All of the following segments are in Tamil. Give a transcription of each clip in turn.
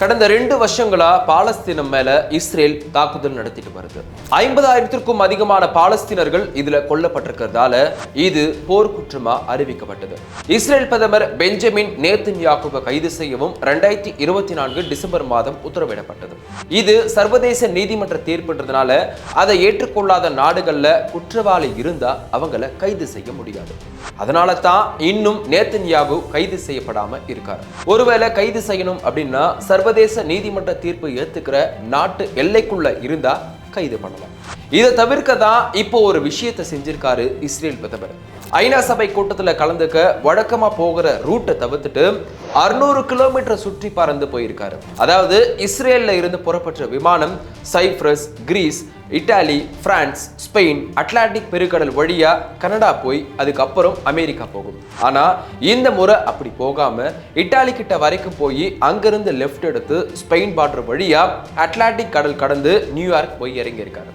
கடந்த ரெண்டு வருஷங்களா பாலஸ்தீனம் மேல இஸ்ரேல் தாக்குதல் நடத்திட்டு வருது. ஐம்பதாயிரத்திற்கும் அதிகமான பாலஸ்தீனர்கள் இதுல கொல்லப்பட்டிருக்கிறதால இது போர்க்குற்றமா அறிவிக்கப்பட்டது. இஸ்ரேல் பிரதமர் பெஞ்சமின் நேத்தன் யாக்குப கைது செய்யவும் ரெண்டாயிரத்தி இருபத்தி நான்கு டிசம்பர் மாதம் உத்தரவிடப்பட்டது. இது சர்வதேச நீதிமன்ற தீர்ப்புன்றதுனால அதை ஏற்றுக்கொள்ளாத நாடுகள்ல குற்றவாளி இருந்தா அவங்கள கைது செய்ய முடியாது. அதனால தான் இன்னும் நேத்தன்யாகு கைது செய்யப்படாம இருக்காரு. ஒருவேளை கைது செய்யணும் அப்படின்னா சர்வதேச நீதிமன்ற தீர்ப்பு ஏத்துக்கிற நாட்டு எல்லைக்குள்ள இருந்தா கைது பண்ணலாம். இதை தவிர்க்க தான் இப்போ ஒரு விஷயத்தை செஞ்சிருக்காரு இஸ்ரேல் பிரதமர். ஐநா சபை கூட்டத்துல கலந்துக்க வழக்கமா போகிற ரூட்டை தவிர்த்துட்டு அறுநூறு கிலோமீட்டர் சுற்றி பறந்து போயிருக்காரு. அதாவது இஸ்ரேல்ல இருந்து புறப்பட்ட விமானம் Cyprus Greece Italy France Spain Atlantic பெருங்கடல் வழியா கனடா போய் அதுக்கப்புறம் அமெரிக்கா போகும். ஆனா இந்த முறை அப்படி போகாம இட்டாலி கிட்ட வரைக்கும் போய் அங்கிருந்து லெஃப்ட் எடுத்து ஸ்பெயின் பார்டர் வழியா அட்லாண்டிக் கடல் கடந்து நியூயார்க் போய் இறங்கியிருக்காரு.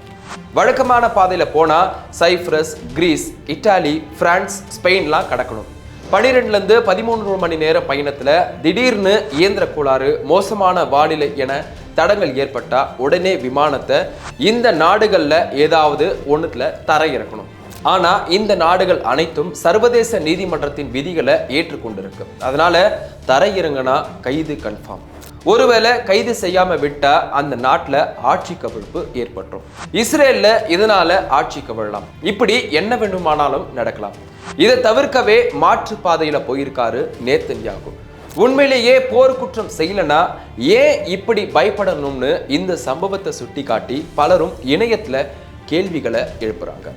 வழக்கமான பாதையில போனா சைப்ரஸ் கிரீஸ் இட்டாலி பிரான்ஸ் ஸ்பெயின்லாம் கடக்கணும். பனிரெண்டுலேருந்து பதிமூன்று மணி நேர பயணத்தில் திடீர்னு இயந்திர கோளாறு மோசமான வானிலை என தடங்கள் ஏற்பட்டால் உடனே விமானத்தை இந்த நாடுகளில் ஏதாவது ஒன்றுத்தில் தர இறக்கணும் ஆனால் இந்த நாடுகள் அனைத்தும் சர்வதேச நீதிமன்றத்தின் விதிகளை ஏற்றுக்கொண்டிருக்கு. அதனால் தர இறங்கினா கைது கன்ஃபார்ம். ஒருவேளை கைது செய்யாம விட்டா அந்த நாட்டில் ஆட்சி கவிழ்ப்பு ஏற்பட்டுரும். இஸ்ரேலில் இதனால ஆட்சி கவிழலாம். இப்படி என்ன வேண்டுமானாலும் நடக்கலாம். இதை தவிர்க்கவே மாற்று பாதையில போயிருக்காரு நேத்தன்யாகு. உண்மையிலேயே போர்க்குற்றம் செய்யலனா ஏன் இப்படி பயப்படணும்னு இந்த சம்பவத்தை சுட்டி காட்டி பலரும் இணையத்துல கேள்விகளை எழுப்புறாங்க.